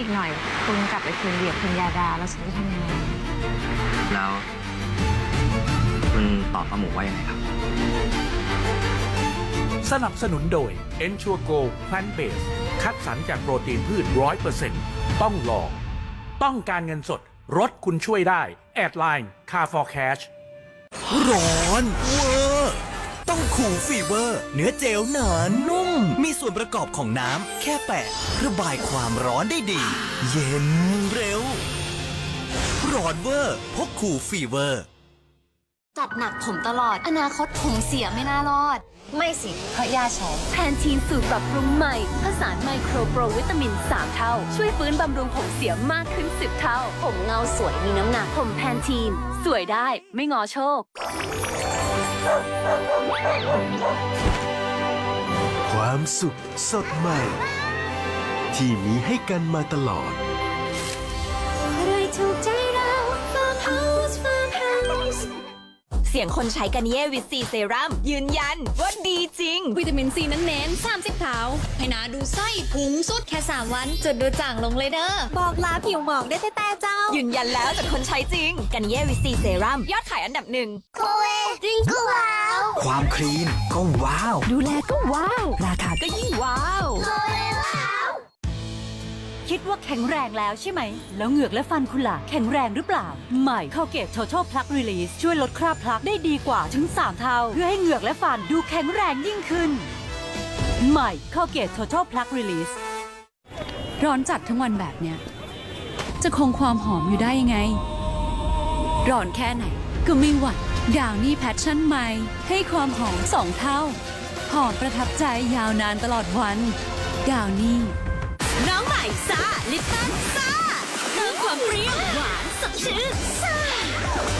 อีกหน่อย คุณกลับไปคืนเดียบคุณยาดาแล้วฉันจะทำยังไงแล้ว คุณตอบป้าหมูว่ายังไงครับ สนับสนุนโดย e n s u r e Go Plant Base คัดสรรจากโปรตีนพืช 100%ต้องลอง ต้องการเงินสดรถคุณช่วยได้ แอดไลน์ Car for Cash ร้อนเวอร์ ต้องคูลฟีเวอร์ เนื้อเจลหนานุ่ม มีส่วนประกอบของน้ำแค่แปะระบายความร้อนได้ดี เย็นเร็ว ร้อนเวอร์พกคูลฟีเวอร์ จัดหนักผมตลอด อนาคตผมเสียไม่น่ารอด ไม่สิ เพราะยาใช้ แพนทีนสูตรปรับปรุงใหม่ผสานไมโครโปรวิตามิน 3 เท่า ช่วยฟื้นบำรุงผมเสียมากขึ้น 10 เท่า ผมเงาสวยมีน้ำหนักผมแพนทีน สวยได้ไม่งอโชค ความสุขสดใหม่ ที่มีให้กันมาตลอด เสียงคนใช้กันเย่วิตซีเซรั่มยืนยันว่าดีจริง วิตามินซีนั้นเน้น30เท้าให้หนาดูไส้พุงสุดแค่ 3 วันจนดูจ่างลงเลยเด้อบอกลาผิวหมอกได้แต่แต่เจ้า ยืนยันแล้วจากคนใช้จริง กันเย่วิตซีเซรั่มยอดขายอันดับหนึ่งโคเวดริงก็ว้าว ความคลีนก็ว้าว ดูแลก็ว้าว ราคาก็ยิ่งว้าวโคเวว้าว คิดว่าแข็งแรงแล้วใช่ไหม แล้วเหงือกและฟันคุณล่ะ แข็งแรงหรือเปล่า ใหม่เข้าเกต Total Plug Release ช่วยลดคราบพลักได้ดีกว่าถึง 3 เท่า เพื่อให้เหงือกและฟันดูแข็งแรงยิ่งขึ้น ใหม่เข้าเกต Total Plug Release ร้อนจัดทั้งวันแบบเนี้ย จะคงความหอมอยู่ได้ยังไง ร้อนแค่ไหน ก็ไม่หวั่นดาวนี่แพชชั่นใหม่ ให้ความหอมสองเท่า หอมประทับใจยาวนานตลอดวัน ดาวนี่ น้องใหม่ซาลิปตันซาเติมความเปรี้ยวหวานสดชื่นซา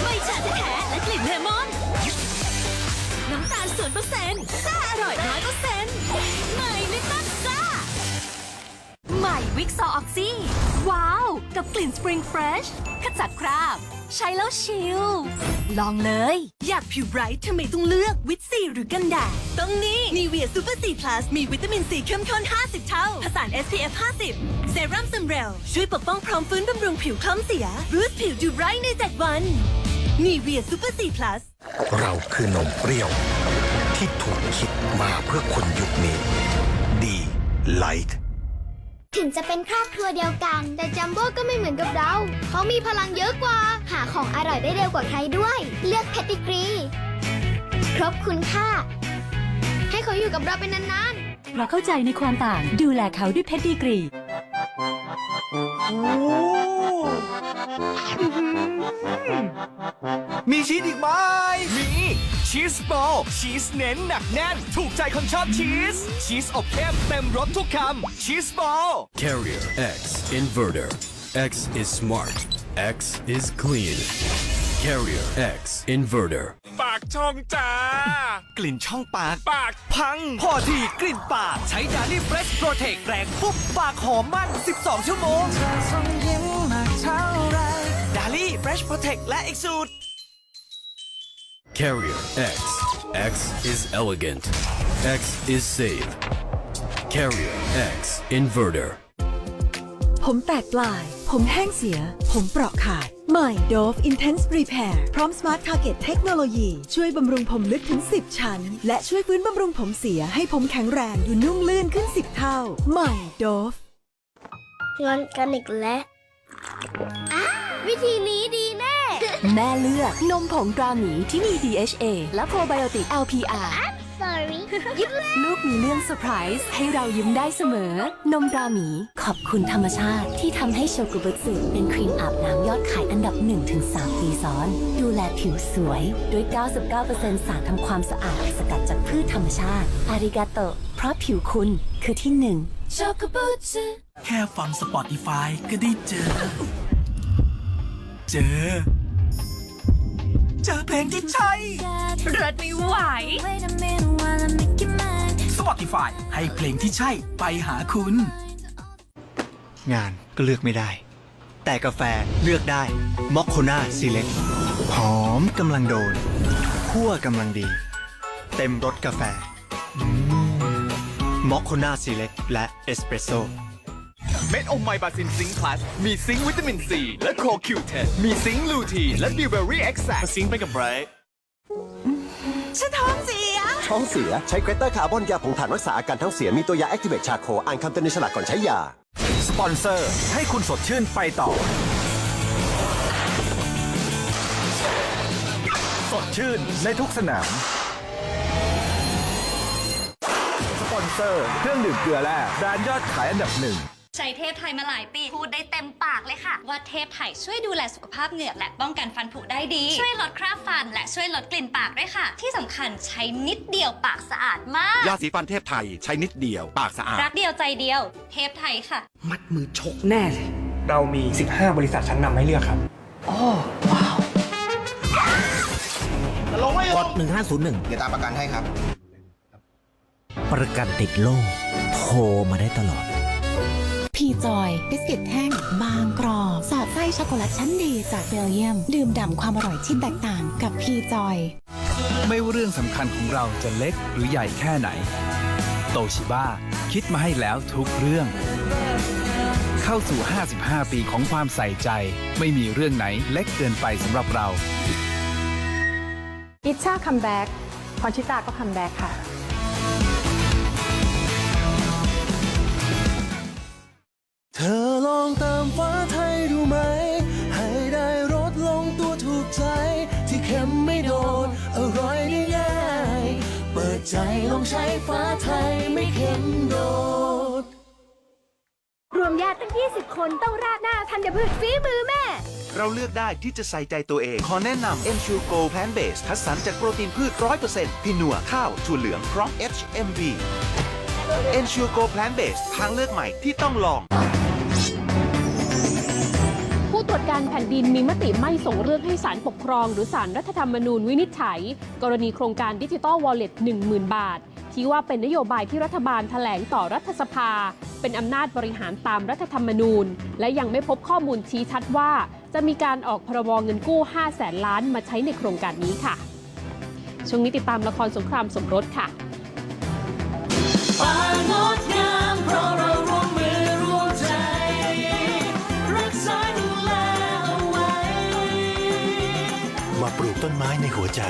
ไม่ชาแท้และกลิ่นเลมอน น้ำตาลส่วนเปอร์เซ็นต์ซาอร่อยร้อยเปอร์เซ็นต์ใหม่ลิปตันซาใหม่วิกซอออกซี่ กับกลิ่นสปริงเฟรชขจัดคราบ ใช้แล้วชิล ลองเลย อยากผิวไบรท์ทำไมต้องเลือกวิตซีหรือกันแดดต้องนี่นีเวียซูเปอร์ซีพลัสมีวิตามินซีเข้มข้น 50 เท่า ผสาน SPF 50 เซรั่มซัมเรล ช่วยปกป้องพร้อมฟื้นบำรุงผิวคล้ำเสียรูทผิวดูไบรท์ใน7วันนีเวียซูเปอร์ซีพลัสเราคือนมเปรี้ยว ที่ถูกคิดมาเพื่อคนยุคนี้ดีไลท์ ถึงจะเป็นครอบครัวเดียวกัน แต่จัมโบ้ก็ไม่เหมือนกับเรา เขามีพลังเยอะกว่า หาของอร่อยได้เร็วกว่าใครด้วย เลือกแพตติกรี ครบคุณค่า ให้เขาอยู่กับเราเป็นนานๆเพราะเข้าใจในความต่าง ดูแลเขาด้วยเพชรดีกรี มีชีสอีกไหมมีชีสบอลชีสเน้นหนักแน่น ถูกใจคนชอบชีส ชีสอบเข้มเต็มรสทุกคำชีสบอล Carrier X Inverter X is smart X is clean Carrier X Inverter ปากช่องจ้ากลิ่นช่องปากปากพัง พอทีกลิ่นปากใช้ดาลี่เฟรชโปรเทคแรงปุ๊บปากหอมมั่น 12 ชั่วโมง ดาลี่เฟรชโปรเทคและอีกสูตร Carrier X X is elegant X is safe Carrier X Inverter ผมแตกปลาย ผมแห้งเสีย ผมเปราะขาด ใหม่ Dove Intense Repair พร้อม Smart Target เทคโนโลยี ช่วยบำรุงผมลึกถึง 10 ชั้น และช่วยฟื้นบำรุงผมเสียให้ผมแข็งแรงดูนุ่มลื่นขึ้น 10 เท่า ใหม่ Dove งอนกันอีกแล้ว วิธีนี้ดีแน่ แม่เลือกนมผงตราหมีที่มี DHA และโปรไบโอติก LPR sorry ลูกมีเรื่องเซอร์ไพรส์ให้เรายิ้มได้เสมอ นมตราหมีขอบคุณธรรมชาติที่ทำให้โชกุบุสึเป็นครีมอาบน้ำยอดขายอันดับ 1-3 ปีซ้อน ดูแลผิวสวย ด้วย 99%สารทำความสะอาดสกัดจากพืชธรรมชาติ อาริกาโตเพราะผิวคุณคือที่หนึ่งโชกุบุสึแค่ฟัง Spotify ก็ได้เจอ เจอ เจอเพลงที่ใช่เริดไม่ไหว Spotify ให้เพลงที่ใช่ไปหาคุณ งานก็เลือกไม่ได้ แต่กาแฟเลือกได้มอคโคนาซีเล็กหอมกำลังโดนคั่วกำลังดี เต็มรสกาแฟมอคโคนาซีเล็กและเอสเปรสโซ่ เม็ดอมไมบาซินซิงค์พลัสมีซิงค์วิตามินซีและโคคิวเทนมีซิงค์ลูทีนและบิวเบอรี่เอ็กซ์แซซิงค์ไปกับไบรท์ฉันท้องเสีย ท้องเสียใช้เกรเตอร์คาร์บอนยาผงถ่านรักษาอาการท้องเสียมีตัวยาแอคทีเวตชาโคอ่านคำเตือนในฉลากก่อนใช้ยา สปอนเซอร์ ให้คุณสดชื่นไปต่อ สดชื่นในทุกสนาม สปอนเซอร์ เครื่องดื่มเกลือแร่แบรนด์ยอดขายอันดับหนึ่ง ใช้เทพไทยมาหลายปี พูดได้เต็มปากเลยค่ะ ว่าเทพไทยช่วยดูแลสุขภาพเหงือกและป้องกันฟันผุได้ดี ช่วยลดคราบฟัน และช่วยลดกลิ่นปากด้วยค่ะ ที่สำคัญใช้นิดเดียวปากสะอาดมาก ยาสีฟันเทพไทยใช้นิดเดียวปากสะอาด รักเดียวใจเดียว เทพไทยค่ะ มัดมือชกแน่เลย เรามี 15 บริษัทชั้นนำให้เลือกครับกด1501 เดี๋ยวตามประกันให้ครับ ประกันติดโล่โทรมาได้ตลอด พีจอยบิสกิตแท่งบางกรอบสอดไส้ช็อกโกแลตชั้นดีจากเบลเยียม ดื่มด่ำความอร่อยที่แตกต่างกับพีจอย ไม่ว่าเรื่องสำคัญของเราจะเล็กหรือใหญ่แค่ไหน โตชิบ้าคิดมาให้แล้วทุกเรื่อง เข้าสู่ 55 ปีของความใส่ใจ ไม่มีเรื่องไหนเล็กเกินไปสำหรับเรา อิชชาคัมแบ็กพรชิตาก็คัมแบ็กค่ะ ธอลองเติมฟ้าไทยดูไหม ให้ได้รสลงตัวถูกใจ ที่เค็มไม่โดน อร่อยได้ง่าย เปิดใจลองใช้ฟ้าไทยไม่เค็มโดด รวมญาติตั้ง 20 คนต้องราดหน้าธัญพืชฝีมือแม่ เราเลือกได้ที่จะใส่ใจตัวเอง ขอแนะนำ e n s u r e Go Plant Base คัดสรรจากโปรตีนพืช 100%พินัวข้าวถั่วเหลืองพร้อม HMB e n s u r e Go Plant Base ทางเลือกใหม่ที่ต้องลองผู้ ตรวจการแผ่นดินมีมติไม่ส่งเรื่องให้ศาลปกครอง หรือศาลรัฐธรรมนูญวินิจฉัย กรณีโครงการดิจิ t a ลวอลเล็ต10,000 บาท ที่ว่าเป็นนโยบายที่รัฐบาลแถลงต่อรัฐสภา เป็นอำนาจบริหารตามรัฐธรรมนูญ และยังไม่พบข้อมูลชี้ชัดว่า จะมีการออกพรบเงินกู้5แสนล้านมาใช้ในโครงการนี้ค่ะ ช่วงนี้ติดตามละครสงครามสมรสค่ะ ต้นไม้ในหัวใจ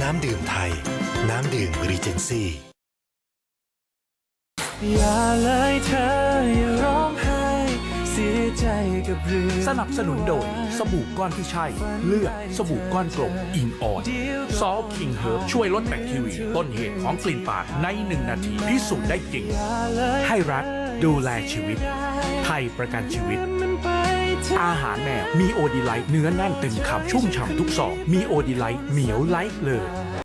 น้ำดื่มไทย น้ำดื่มรีเจนซี่ อย่าเลยเธออย่าร้องไห้เสียใจกับเรื่องสนับสนุนโดย สบู่ก้อนที่ใช่ เลือกสบู่ก้อนกลมอิงออนซอลคิงเฮิร์บช่วยลดแบคทีเรียต้นเหตุของกลิ่นปากในหนึ่งนาทีพิสูจน์ได้จริง ให้รัฐดูแลชีวิต ไทยประกันชีวิต อาหารแมวมีโอดีไลท์เนื้อแน่นเต็มคำชุ่มฉ่ำทุกซองมีโอดีไลท์เหนียวไลท์เลย